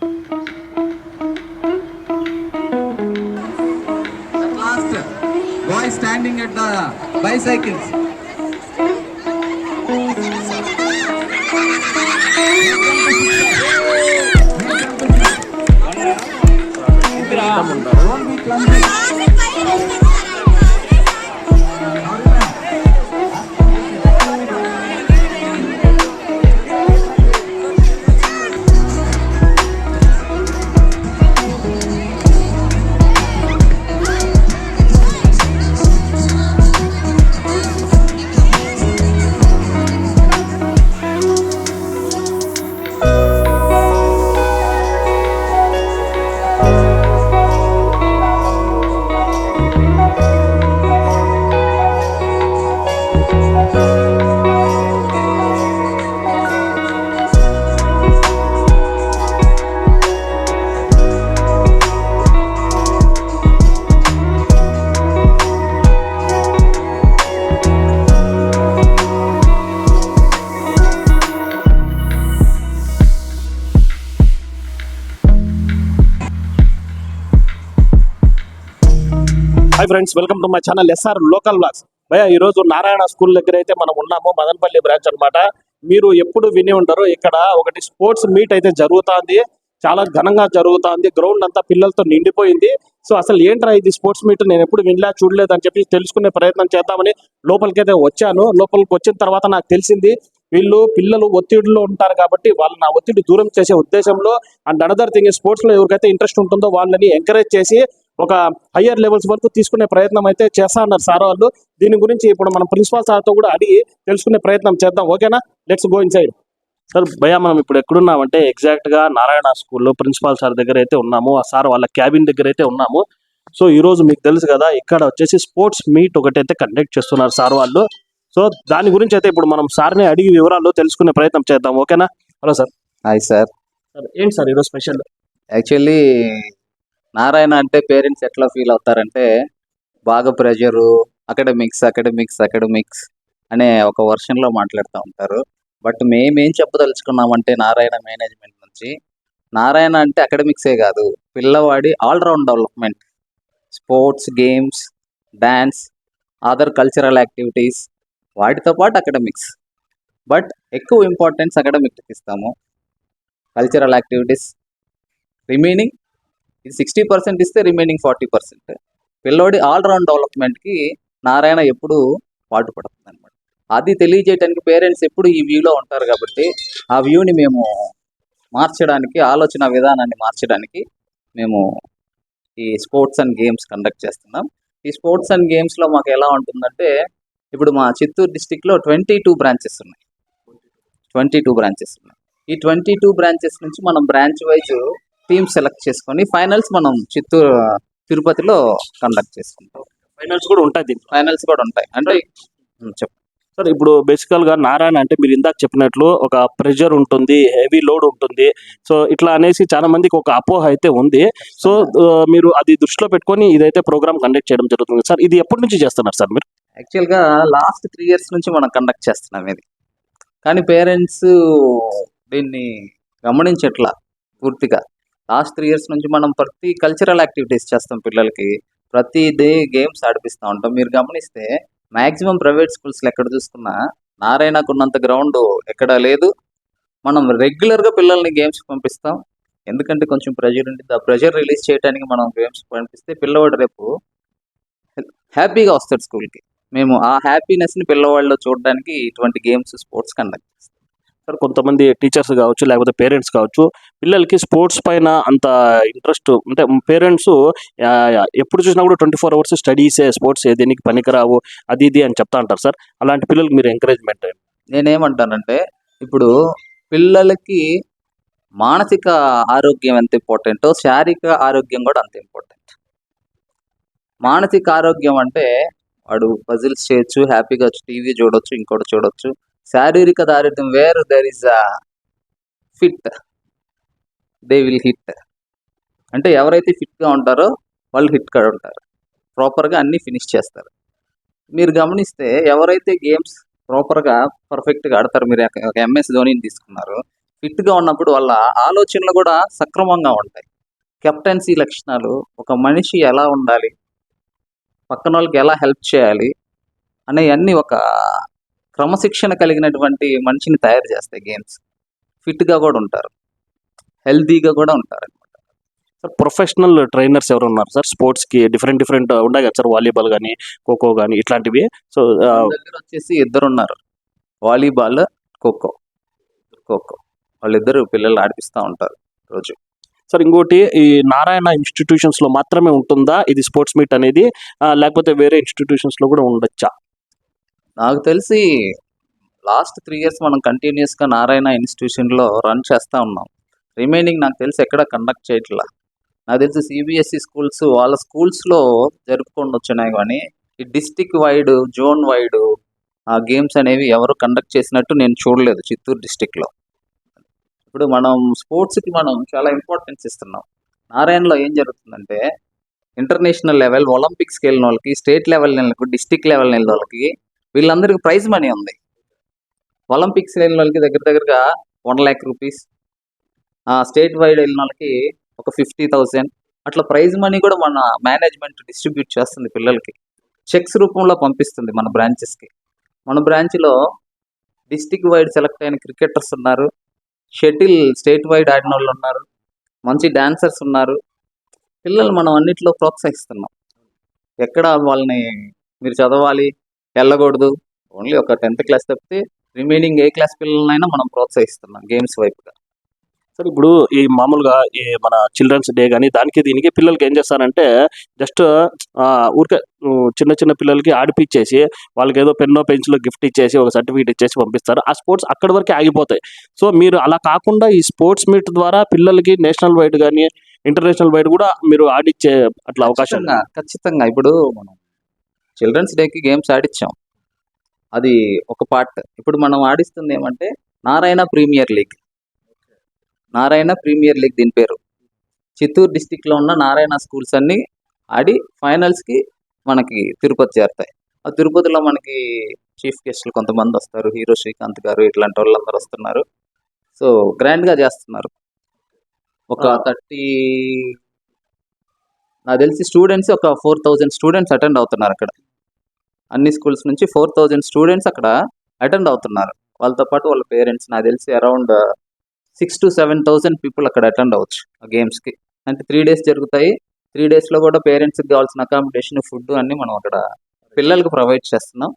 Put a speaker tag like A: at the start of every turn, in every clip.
A: At last, boy standing at the bicycles. Don't be clumsy.
B: Hi friends welcome to my channel SR local blogs భయ ఈ రోజు Narayana school దగ్గర అయితే మనం ఉన్నాము మదనపల్లి బ్రాంచ్ అనమాట మీరు ఎప్పుడు విని ఉంటారు ఇక్కడ ఒకటి స్పోర్ట్స్ మీట్ అయితే జరుగుతుంది చాలా ఘనంగా జరుగుతుంది గ్రౌండ్ అంతా పిల్లలతో నిండిపోయింది. సో అసలు ఏంట్రా ఇది స్పోర్ట్స్ మీట్? నేను ఎప్పుడు వినలే చూడలేదు అని చెప్పి తెలుసుకునే ప్రయత్నం చేద్దామని లోపలికైతే వచ్చాను. లోపలికి వచ్చిన తర్వాత నాకు తెలిసింది వీళ్ళు పిల్లలు ఒత్తిడిలో ఉంటారు కాబట్టి వాళ్ళు నా ఒత్తిడి దూరం చేసే ఉద్దేశంలో అండ్ అనదర్ థింగ్ స్పోర్ట్స్లో ఎవరికైతే ఇంట్రెస్ట్ ఉంటుందో వాళ్ళని ఎంకరేజ్ చేసి ఒక హయ్యర్ లెవెల్స్ వరకు తీసుకునే ప్రయత్నం అయితే చేస్తా అన్నారు సార్ వాళ్ళు. దీని గురించి ఇప్పుడు మనం ప్రిన్సిపాల్ సార్తో కూడా అడిగి తెలుసుకునే ప్రయత్నం చేద్దాం. ఓకేనా let's go inside sir భయ మనం ఇప్పుడు ఎక్కడున్నామంటే ఎగ్జాక్ట్గా నారాయణ స్కూల్లో ప్రిన్సిపాల్ సార్ దగ్గర అయితే ఉన్నాము. ఆ సార్ వాళ్ళ క్యాబిన్ దగ్గర అయితే ఉన్నాము. సో ఈ రోజు మీకు తెలుసు కదా ఇక్కడ వచ్చేసి స్పోర్ట్స్ మీట్ ఒకటి అయితే కండక్ట్ చేస్తున్నారు సార్ వాళ్ళు. సో దాని గురించి అయితే ఇప్పుడు మనం సార్ని అడిగి వివరాలు తెలుసుకునే ప్రయత్నం చేద్దాం. ఓకేనా hello sir
C: hi sir
B: sir ఏంటి సార్ ఈరోజు స్పెషల్
C: యాక్చువల్లీ నారాయణ అంటే పేరెంట్స్ ఎట్లా ఫీల్ అవుతారంటే బాగా ప్రెషరు అకాడమిక్స్ అకాడమిక్స్ అకాడమిక్స్ అనే ఒక వర్షన్లో మాట్లాడుతూ ఉంటారు. బట్ మేమేం చెప్పదలుచుకున్నామంటే నారాయణ మేనేజ్మెంట్ నుంచి నారాయణ అంటే అకాడమిక్సే కాదు పిల్లవాడి all round development. Sports games dance other cultural activities వాటితో పాటు అకాడమిక్స్. బట్ ఎక్కువ ఇంపార్టెన్స్ అకాడమిక్కి ఇస్తాము. కల్చరల్ యాక్టివిటీస్ రిమైనింగ్ ఇది సిక్స్టీ పర్సెంట్ ఇస్తే రిమైనింగ్ ఫార్టీ పర్సెంట్ పిల్లోడి ఆల్రౌండ్ డెవలప్మెంట్కి నారాయణ ఎప్పుడు పాటుపడుతుంది అనమాట అది తెలియజేయడానికి పేరెంట్స్ ఎప్పుడు ఈ వ్యూలో ఉంటారు కాబట్టి ఆ వ్యూని మేము మార్చడానికి ఆలోచన విధానాన్ని మార్చడానికి మేము ఈ స్పోర్ట్స్ అండ్ గేమ్స్ కండక్ట్ చేస్తున్నాం. ఈ స్పోర్ట్స్ అండ్ గేమ్స్లో మాకు ఎలా ఉంటుందంటే ఇప్పుడు మా చిత్తూరు డిస్టిక్లో ట్వంటీ టూ బ్రాంచెస్ ఉన్నాయి. ట్వంటీ టూ బ్రాంచెస్ ఉన్నాయి. ఈ ట్వంటీ టూ బ్రాంచెస్ నుంచి మనం బ్రాంచ్ వైజ్ టీమ్ సెలెక్ట్ చేసుకొని ఫైనల్స్ మనం చిత్తూరు తిరుపతిలో కండక్ట్ చేసుకుంటాం.
B: ఫైనల్స్ కూడా ఉంటాయి దీంట్లో.
C: ఫైనల్స్ కూడా ఉంటాయి. అంటే చెప్పు.
B: సార్ ఇప్పుడు బేసికల్గా నారాయణ అంటే మీరు ఇందాక చెప్పినట్లు ఒక ప్రెషర్ ఉంటుంది హెవీ లోడ్ ఉంటుంది. సో ఇట్లా అనేసి చాలా మందికి ఒక అపోహ అయితే ఉంది. సో మీరు అది దృష్టిలో పెట్టుకొని ఇదైతే ప్రోగ్రామ్ కండక్ట్ చేయడం జరుగుతుంది. సార్ ఇది ఎప్పటి నుంచి చేస్తున్నారు సార్ మీరు?
C: యాక్చువల్గా లాస్ట్ త్రీ ఇయర్స్ నుంచి మనం కండక్ట్ చేస్తున్నాం ఇది. కానీ పేరెంట్స్ దీన్ని గమనించట్లా పూర్తిగా. లాస్ట్ త్రీ ఇయర్స్ నుంచి మనం ప్రతి కల్చరల్ యాక్టివిటీస్ చేస్తాం పిల్లలకి. ప్రతి డే గేమ్స్ ఆడిపిస్తూ ఉంటాం. మీరు గమనిస్తే మ్యాక్సిమం ప్రైవేట్ స్కూల్స్లో ఎక్కడ చూసుకున్నా నారాయణకు ఉన్నంత గ్రౌండ్ ఎక్కడ లేదు. మనం రెగ్యులర్గా పిల్లల్ని గేమ్స్ పంపిస్తాం. ఎందుకంటే కొంచెం ప్రెషర్ ఉంటుంది ఆ ప్రెషర్ రిలీజ్ చేయడానికి మనం గేమ్స్ పంపిస్తే పిల్లవాడు రేపు హ్యాపీగా వస్తాడు స్కూల్కి మేము ఆ హ్యాపీనెస్ని పిల్లవాళ్ళు చూడడానికి ఇటువంటి గేమ్స్ స్పోర్ట్స్ కండక్ట్ చేస్తాం.
B: కొంతమంది టీచర్స్ కావచ్చు లేకపోతే పేరెంట్స్ కావచ్చు పిల్లలకి స్పోర్ట్స్ పైన అంత ఇంట్రెస్ట్ అంటే పేరెంట్స్ ఎప్పుడు చూసినా కూడా ట్వంటీ ఫోర్ అవర్స్ స్టడీసే స్పోర్ట్స్ దీనికి పనికిరావు అది ఇది అని చెప్తా అంటారు సార్. అలాంటి పిల్లలకి మీరు ఎంకరేజ్మెంట్
C: నేనేమంటానంటే ఇప్పుడు పిల్లలకి మానసిక ఆరోగ్యం ఎంత ఇంపార్టెంటో శారీరక ఆరోగ్యం కూడా అంత ఇంపార్టెంట్. మానసిక ఆరోగ్యం అంటే వాడు పజిల్స్ చేయొచ్చు హ్యాపీగా టీవీ చూడొచ్చు ఇంకోటి చూడొచ్చు శారీరక దారిద్ర్యం where. There is a fit they will hit అంటే ఎవరైతే ఫిట్గా ఉంటారో వాళ్ళు హిట్ కాడ ఉంటారు. ప్రాపర్గా అన్నీ ఫినిష్ చేస్తారు. మీరు గమనిస్తే ఎవరైతే గేమ్స్ ప్రాపర్గా పర్ఫెక్ట్గా ఆడతారు మీరు ఒక ఎంఎస్ ధోనిని తీసుకున్నారు ఫిట్గా ఉన్నప్పుడు వాళ్ళ ఆలోచనలు కూడా సక్రమంగా ఉంటాయి. కెప్టెన్సీ లక్షణాలు ఒక మనిషి ఎలా ఉండాలి పక్కన వాళ్ళకి ఎలా హెల్ప్ చేయాలి అనేవన్నీ ఒక క్రమశిక్షణ కలిగినటువంటి మనిషిని తయారు చేస్తాయి గేమ్స్ ఫిట్గా కూడా ఉంటారు. హెల్తీగా కూడా ఉంటారు
B: సార్ ప్రొఫెషనల్ ట్రైనర్స్ ఎవరు ఉన్నారు సార్? స్పోర్ట్స్కి డిఫరెంట్ డిఫరెంట్ ఉన్నాయి కదా సార్? వాలీబాల్ కానీ ఖోఖో కానీ ఇట్లాంటివి. సో
C: దగ్గర వచ్చేసి ఇద్దరు ఉన్నారు వాలీబాల్ ఖోఖో ఖోఖో. వాళ్ళిద్దరు పిల్లలు ఆడిపిస్తూ ఉంటారు రోజు.
B: సార్ ఇంకోటి ఈ నారాయణ ఇన్స్టిట్యూషన్స్లో మాత్రమే ఉంటుందా? ఇది స్పోర్ట్స్ మీట్ అనేది లేకపోతే వేరే ఇన్స్టిట్యూషన్స్లో కూడా ఉండొచ్చా?
C: నాకు తెలిసి లాస్ట్ త్రీ ఇయర్స్ మనం కంటిన్యూస్గా నారాయణ ఇన్స్టిట్యూషన్లో రన్ చేస్తూ ఉన్నాం. రిమైనింగ్ నాకు తెలిసి ఎక్కడ కండక్ట్ చేయట్లా. నాకు తెలిసి సిబిఎస్ఈ స్కూల్స్ వాళ్ళ స్కూల్స్లో జరుపుకొని వచ్చినాయి కానీ ఈ డిస్టిక్ వైడ్ జోన్ వైడ్ ఆ గేమ్స్ అనేవి ఎవరు కండక్ట్ చేసినట్టు నేను చూడలేదు చిత్తూరు డిస్టిక్లో. ఇప్పుడు మనం స్పోర్ట్స్కి మనం చాలా ఇంపార్టెన్స్ ఇస్తున్నాం. నారాయణలో ఏం జరుగుతుందంటే ఇంటర్నేషనల్ లెవెల్ ఒలింపిక్స్కి వెళ్ళిన వాళ్ళకి స్టేట్ లెవెల్ వెళ్ళిన వాళ్ళకి డిస్టిక్ లెవెల్ వెళ్ళిన వాళ్ళకి వీళ్ళందరికీ ప్రైజ్ మనీ ఉంది. ఒలింపిక్స్ వెళ్ళిన వాళ్ళకి దగ్గర దగ్గరగా one lakh rupees. State wide వెళ్ళిన వాళ్ళకి ఒక ఫిఫ్టీ థౌసండ్. అట్లా ప్రైజ్ మనీ కూడా మన మేనేజ్మెంట్ డిస్ట్రిబ్యూట్ చేస్తుంది పిల్లలకి. చెక్స్ రూపంలో పంపిస్తుంది మన బ్రాంచెస్కి మన బ్రాంచ్లో డిస్టిక్ వైడ్ సెలెక్ట్ అయిన క్రికెటర్స్ ఉన్నారు. షటిల్ స్టేట్ వైడ్ ఆడిన వాళ్ళు ఉన్నారు. మంచి డాన్సర్స్ ఉన్నారు. పిల్లలు మనం అన్నిట్లో ప్రోత్సహిస్తున్నాం. ఎక్కడ వాళ్ళని మీరు చదవాలి వెళ్ళకూడదు. ఓన్లీ ఒక టెన్త్ క్లాస్ తప్పితే రిమైనింగ్ ఏ క్లాస్ పిల్లలనైనా మనం ప్రోత్సహిస్తున్నాం గేమ్స్ వైపుగా.
B: సార్ ఇప్పుడు ఈ మామూలుగా ఈ మన చిల్డ్రన్స్ డే కానీ దానికి దీనికి పిల్లలకి ఏం చేస్తారంటే జస్ట్ ఊరికే చిన్న చిన్న పిల్లలకి ఆడిపిచ్చేసి వాళ్ళకి ఏదో పెన్నో పెన్సిల్ గిఫ్ట్ ఇచ్చేసి ఒక సర్టిఫికేట్ ఇచ్చేసి పంపిస్తారు. ఆ స్పోర్ట్స్ అక్కడి వరకే ఆగిపోతాయి. సో మీరు అలా కాకుండా ఈ స్పోర్ట్స్ మీట్ ద్వారా పిల్లలకి నేషనల్ వైడ్ కానీ ఇంటర్నేషనల్ వైడ్ కూడా మీరు ఆడిచ్చే అట్లా అవకాశం
C: ఖచ్చితంగా. ఇప్పుడు మనం చిల్డ్రన్స్ డేకి గేమ్స్ ఆడిచ్చాం. అది ఒక పార్ట్. ఇప్పుడు మనం ఆడిస్తుంది ఏమంటే Narayana premier league. Narayana premier league దీని పేరు. చిత్తూరు డిస్టిక్లో ఉన్న నారాయణ స్కూల్స్ అన్ని ఆడి ఫైనల్స్కి మనకి తిరుపతి చేరుతాయి. ఆ తిరుపతిలో మనకి చీఫ్ గెస్ట్లు కొంతమంది వస్తారు. హీరో శ్రీకాంత్ గారు ఇట్లాంటి వాళ్ళందరూ వస్తున్నారు. సో గ్రాండ్గా చేస్తున్నారు. ఒక. థర్టీ నాకు తెలిసి స్టూడెంట్స్ ఒక ఫోర్ థౌజండ్ స్టూడెంట్స్ అటెండ్ అవుతున్నారు అక్కడ. అన్ని స్కూల్స్ నుంచి ఫోర్ థౌజండ్ స్టూడెంట్స్ అక్కడ అటెండ్ అవుతున్నారు. వాళ్ళతో పాటు వాళ్ళ పేరెంట్స్ నాకు తెలిసి around six to seven thousand people అక్కడ అటెండ్ అవ్వచ్చు ఆ గేమ్స్కి అంటే త్రీ డేస్ జరుగుతాయి. త్రీ డేస్లో కూడా పేరెంట్స్కి కావాల్సిన అకామిడేషన్ ఫుడ్ అన్ని మనం అక్కడ పిల్లలకు ప్రొవైడ్ చేస్తున్నాం.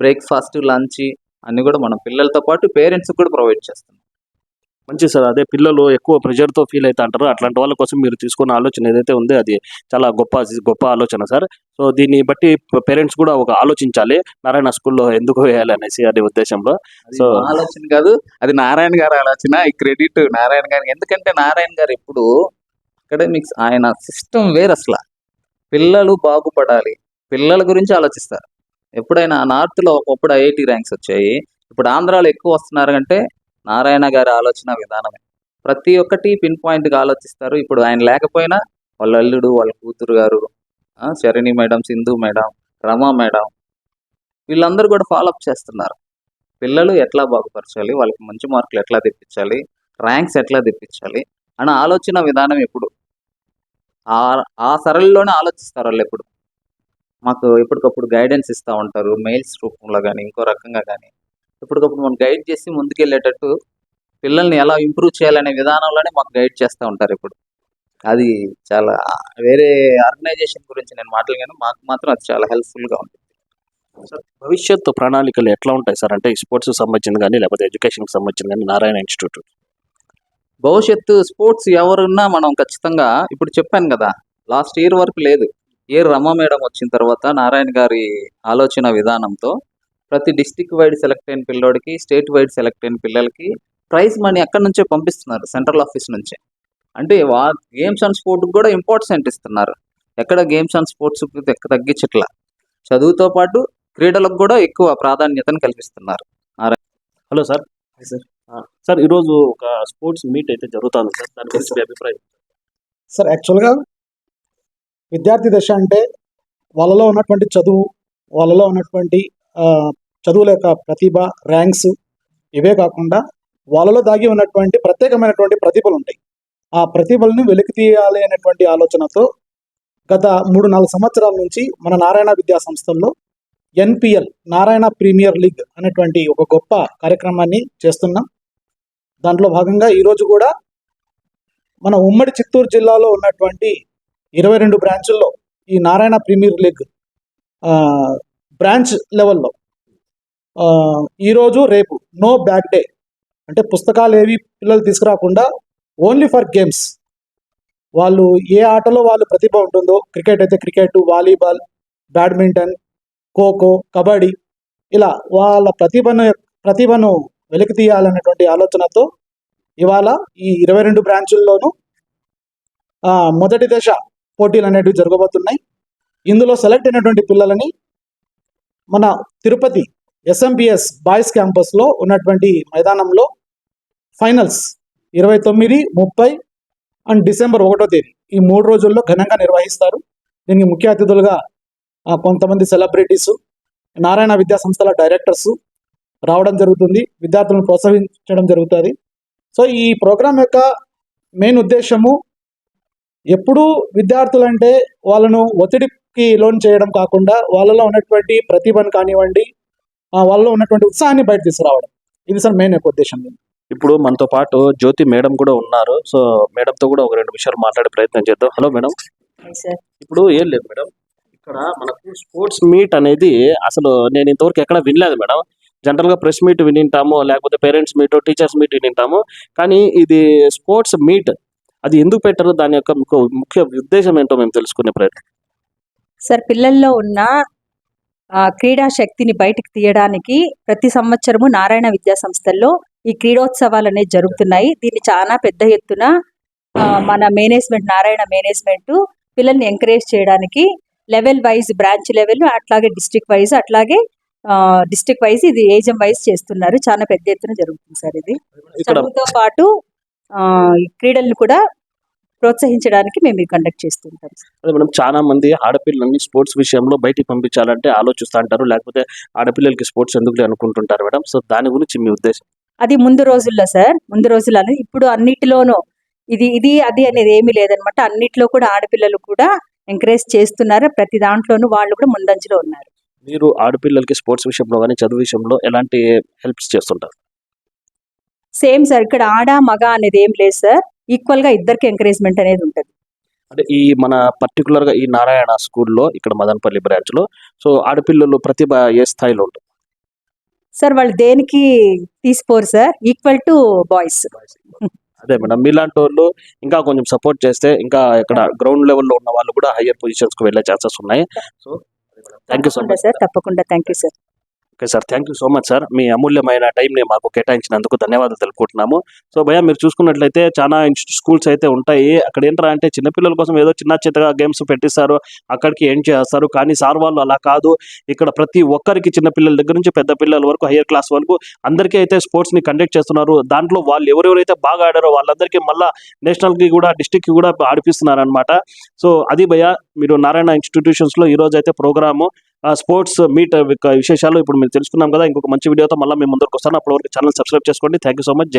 C: బ్రేక్ఫాస్ట్ లంచ్ అన్ని కూడా మనం పిల్లలతో పాటు పేరెంట్స్కి కూడా ప్రొవైడ్ చేస్తున్నాం.
B: మంచి సార్. అదే పిల్లలు ఎక్కువ ప్రెషర్తో ఫీల్ అవుతా అంటారు. అట్లాంటి వాళ్ళ కోసం మీరు తీసుకున్న ఆలోచన ఏదైతే ఉందో అది చాలా గొప్ప గొప్ప ఆలోచన సార్. సో దీన్ని బట్టి పేరెంట్స్ కూడా ఒక ఆలోచించాలి. నారాయణ స్కూల్లో ఎందుకు వేయాలి అనేసి అనే ఉద్దేశంలో.
C: అది
B: సో-
C: ఆలోచన కాదు. అది నారాయణ గారి ఆలోచన. ఈ క్రెడిట్ నారాయణ గారికి ఎందుకంటే నారాయణ గారు ఎప్పుడు అకాడమిక్స్ ఆయన సిస్టమ్ వేరు అసలు. పిల్లలు బాగుపడాలి. పిల్లల గురించి ఆలోచిస్తారు. ఎప్పుడైనా నార్త్లో ఒకప్పుడు ఐఐటి ర్యాంక్స్ వచ్చాయి. ఇప్పుడు ఆంధ్రాలో ఎక్కువ వస్తున్నారు అంటే నారాయణ గారి ఆలోచన విధానమే. ప్రతి ఒక్కటి పిన్ పాయింట్గా ఆలోచిస్తారు. ఇప్పుడు ఆయన లేకపోయినా వాళ్ళ అల్లుడు వాళ్ళ కూతురు గారు Sharani madam Sindhu madam Rama madam వీళ్ళందరూ కూడా ఫాలోఅప్ చేస్తున్నారు. పిల్లలు ఎట్లా బాగుపరచాలి? వాళ్ళకి మంచి మార్కులు ఎట్లా తెప్పించాలి? ర్యాంక్స్ ఎట్లా తెప్పించాలి? అనే ఆలోచన విధానం ఎప్పుడు? ఆ ఆ సరళిలోనే ఆలోచిస్తారు వాళ్ళు ఎప్పుడు? మాకు ఎప్పటికప్పుడు గైడెన్స్ ఇస్తూ ఉంటారు. మెయిల్స్ రూపంలో కానీ ఇంకో రకంగా కానీ ఎప్పటికప్పుడు మనం గైడ్ చేసి ముందుకెళ్ళేటట్టు పిల్లల్ని ఎలా ఇంప్రూవ్ చేయాలనే విధానంలోనే మాకు గైడ్ చేస్తూ ఉంటారు ఇప్పుడు. అది చాలా వేరే ఆర్గనైజేషన్ గురించి నేను మాట్లాడగాను మాకు మాత్రం అది చాలా హెల్ప్ఫుల్గా ఉంటుంది.
B: భవిష్యత్తు ప్రణాళికలు ఎట్లా ఉంటాయి సార్? అంటే స్పోర్ట్స్ సంబంధించింది కానీ లేకపోతే ఎడ్యుకేషన్కి సంబంధించింది కానీ నారాయణ ఇన్స్టిట్యూట్
C: భవిష్యత్తు స్పోర్ట్స్ ఎవరున్నా మనం ఖచ్చితంగా ఇప్పుడు చెప్పాను కదా లాస్ట్ ఇయర్ వరకు లేదు. ఇయర్ రమ మేడం వచ్చిన తర్వాత నారాయణ గారి ఆలోచన విధానంతో ప్రతి డిస్టిక్ వైడ్ సెలెక్ట్ అయిన పిల్లోడికి స్టేట్ వైడ్ సెలెక్ట్ అయిన పిల్లలకి ప్రైజ్ మనీ అక్కడి నుంచే పంపిస్తున్నారు సెంట్రల్ ఆఫీస్ నుంచే. అంటే వా గేమ్స్ అండ్ స్పోర్ట్కి కూడా ఇంపార్టెన్స్ ఇస్తున్నారు. ఎక్కడ గేమ్స్ అండ్ స్పోర్ట్స్ తగ్గించట్లా. చదువుతో పాటు క్రీడలకు కూడా ఎక్కువ ప్రాధాన్యతను కల్పిస్తున్నారు.
B: Hello sir.
C: సార్.
B: సార్ ఈరోజు ఒక స్పోర్ట్స్ మీట్ అయితే జరుగుతుంది సార్. దాని గురించి మీ అభిప్రాయం
D: సార్ యాక్చువల్గా విద్యార్థి దశ అంటే వాళ్ళలో ఉన్నటువంటి చదువు వాళ్ళలో ఉన్నటువంటి చదువుల యొక్క ప్రతిభ ర్యాంక్స్ ఇవే కాకుండా వాళ్ళలో దాగి ఉన్నటువంటి ప్రత్యేకమైనటువంటి ప్రతిభలు ఉంటాయి. ఆ ప్రతిభలను వెలికి తీయాలి అనేటువంటి ఆలోచనతో గత మూడు నాలుగు సంవత్సరాల నుంచి మన నారాయణ విద్యా సంస్థల్లో ఎన్పిఎల్ నారాయణ ప్రీమియర్ లీగ్ అనేటువంటి ఒక గొప్ప కార్యక్రమాన్ని చేస్తున్నాం. దాంట్లో భాగంగా ఈరోజు కూడా మన ఉమ్మడి చిత్తూరు జిల్లాలో ఉన్నటువంటి ఇరవై రెండు బ్రాంచుల్లో ఈ నారాయణ ప్రీమియర్ లీగ్ బ్రాంచ్ లెవెల్లో. ఈరోజు రేపు నో బ్యాక్ డే. అంటే పుస్తకాలు ఏవి పిల్లలు తీసుకురాకుండా ఓన్లీ ఫర్ గేమ్స్. వాళ్ళు ఏ ఆటలో వాళ్ళు ప్రతిభ ఉంటుందో క్రికెట్ అయితే cricket volleyball badminton kho kho kabaddi ఇలా వాళ్ళ ప్రతిభను ప్రతిభను వెలికి తీయాలనేటువంటి ఆలోచనతో ఇవాళ ఈ ఇరవై రెండు బ్రాంచుల్లోనూ మొదటి దశ పోటీలు అనేటివి జరగబోతున్నాయి. ఇందులో సెలెక్ట్ అయినటువంటి పిల్లలని మన తిరుపతి ఎస్ఎంపిఎస్ బాయ్స్ క్యాంపస్లో ఉన్నటువంటి మైదానంలో ఫైనల్స్ ఇరవై తొమ్మిది ముప్పై అండ్ డిసెంబర్ ఒకటో తేదీ. ఈ మూడు రోజుల్లో ఘనంగా నిర్వహిస్తారు. దీనికి ముఖ్య అతిథులుగా కొంతమంది సెలబ్రిటీస్ నారాయణ విద్యా సంస్థల డైరెక్టర్స్ రావడం జరుగుతుంది. విద్యార్థులను ప్రోత్సహించడం జరుగుతుంది. సో ఈ ప్రోగ్రాం యొక్క మెయిన్ ఉద్దేశము ఎప్పుడూ విద్యార్థులంటే వాళ్ళను ఒత్తిడి ఒత్తిడికి లోన్ చేయడం కాకుండా వాళ్ళలో ఉన్నటువంటి ప్రతిభను కానివ్వండి ఆ, వాళ్ళలో ఉన్నటువంటి ఉత్సాహాన్ని బయట తీసుకురావడం. ఇది సార్ మెయిన్ యొక్క ఉద్దేశం.
B: ఇప్పుడు మనతో పాటు జ్యోతి మేడం కూడా ఉన్నారు. సో మేడంతో కూడా ఒక రెండు విషయాలు మాట్లాడే ప్రయత్నం చేద్దాం. Hello madam.
E: సార్.
B: ఇప్పుడు ఏం లేదు మేడం. ఇక్కడ మనకు స్పోర్ట్స్ మీట్ అనేది అసలు నేను ఇంతవరకు ఎక్కడ వినలేదు మేడం. జనరల్గా ప్రెస్ మీట్ వినింటాము లేకపోతే పేరెంట్స్ మీట్ టీచర్స్ మీట్ వినింటాము. కానీ ఇది స్పోర్ట్స్ మీట్. అది ఎందుకు పెట్టారు? దాని యొక్క ముఖ్య- ముఖ్య ఉద్దేశం ఏంటో మేము తెలుసుకునే ప్రయత్నం.
E: సార్ పిల్లల్లో ఉన్న క్రీడా శక్తిని బయటకు తీయడానికి ప్రతి సంవత్సరము నారాయణ విద్యా సంస్థల్లో ఈ క్రీడోత్సవాలు అనేవి జరుగుతున్నాయి. దీన్ని చాలా పెద్ద ఎత్తున మన మేనేజ్మెంట్ నారాయణ మేనేజ్మెంట్ పిల్లల్ని ఎంకరేజ్ చేయడానికి లెవెల్ వైజ్ బ్రాంచ్ లెవెల్ అట్లాగే డిస్ట్రిక్ట్ వైజ్ అట్లాగే డిస్ట్రిక్ట్ వైజ్ ఇది ఏజం వైజ్ చేస్తున్నారు. చాలా పెద్ద ఎత్తున జరుగుతుంది సార్ ఇది. చదువుతో పాటు ఆ, ఈ క్రీడలను కూడా ప్రోత్సహించడానికి మేము కండక్ట్ చేస్తుంటాం
B: అదే మేడం చాలా మంది ఆడపిల్లల్ని స్పోర్ట్స్ విషయంలో బయటికి పంపించాలంటే ఆలోచిస్తూ అంటారు లేకపోతే ఆడపిల్లలకి స్పోర్ట్స్ ఎందుకు అనుకుంటుంటారు మేడం? సో దాని గురించి మీ ఉద్దేశం?
E: అది ముందు రోజుల్లో సార్ ముందు రోజుల్లో అనేది ఇప్పుడు అన్నిటిలోనూ ఇది ఇది అది అనేది ఏమీ లేదనమాట. అన్నిట్లో కూడా ఆడపిల్లలు కూడా ఎంకరేజ్ చేస్తున్నారు. ప్రతి దాంట్లోనూ వాళ్ళు కూడా ముందంజలో ఉన్నారు.
B: మీరు ఆడపిల్లలకి స్పోర్ట్స్ విషయంలో కానీ చదువు విషయంలో ఎలాంటి హెల్ప్స్ చేస్తుంటారు?
E: సేమ్ సార్ ఇక్కడ ఆడ మగ అనేది ఏం లేదు సార్ ఈక్వల్గా ఇద్దరికి ఎంకరేజ్మెంట్ అనేది ఉంటుంది.
B: అంటే ఈ మన పర్టికులర్గా ఈ నారాయణ స్కూల్లో ఇక్కడ మదనపల్లి బ్రాంచ్లో సో ఆడపిల్లలు ప్రతిభ ఏ స్థాయిలో ఉంటుంది?
E: సార్ వాళ్ళు దేనికి తీసిపోరు సార్? ఈక్వల్ టు బాయ్స్
B: అదే మేడం మీలాంటి వాళ్ళు ఇంకా కొంచెం సపోర్ట్ చేస్తే ఇంకా ఇక్కడ గ్రౌండ్ లెవెల్లో ఉన్న వాళ్ళు కూడా హయ్యర్ పొజిషన్స్కు వెళ్ళే ఛాన్సెస్ ఉన్నాయి. So thank you so much
E: sir తప్పకుండా. Thank you sir
B: okay sir thank you so much sir. మీ అమూల్యమైన టైంని మాకు కేటాయించినందుకు ధన్యవాదాలు తెలుపుకుంటున్నాము. సో భయ్య మీరు చూసుకున్నట్లయితే చాలా స్కూల్స్ అయితే ఉంటాయి. అక్కడ ఏంటరా అంటే చిన్నపిల్లల కోసం ఏదో చిన్న చిన్నగా గేమ్స్ పెట్టిస్తారు. అక్కడికి ఏం చేస్తారు. కానీ సార్ వాళ్ళు అలా కాదు. ఇక్కడ ప్రతి ఒక్కరికి చిన్న పిల్లల దగ్గర నుంచి పెద్ద పిల్లల వరకు హయ్యర్ క్లాస్ వరకు అందరికీ అయితే స్పోర్ట్స్ని కండక్ట్ చేస్తున్నారు. దాంట్లో వాళ్ళు ఎవరెవరైతే బాగా ఆడారో వాళ్ళందరికీ మళ్ళా నేషనల్కి కూడా డిస్టిక్కి కూడా ఆడిపిస్తున్నారు అనమాట సో అది భయ్య మీరు నారాయణ ఇన్స్టిట్యూషన్స్లో ఈ రోజు అయితే ప్రోగ్రాము స్పోర్ట్స్ మీట్ విశేషాలు ఇప్పుడు మీరు తెలుసుకున్నాం కదా. ఇంకొక మంచి వీడియోతో మళ్ళీ మేము ముందరకు వస్తాను. అప్పటి వరకు ఛానల్ సబ్స్క్రైబ్ చేసుకోండి. Thank you so much. జై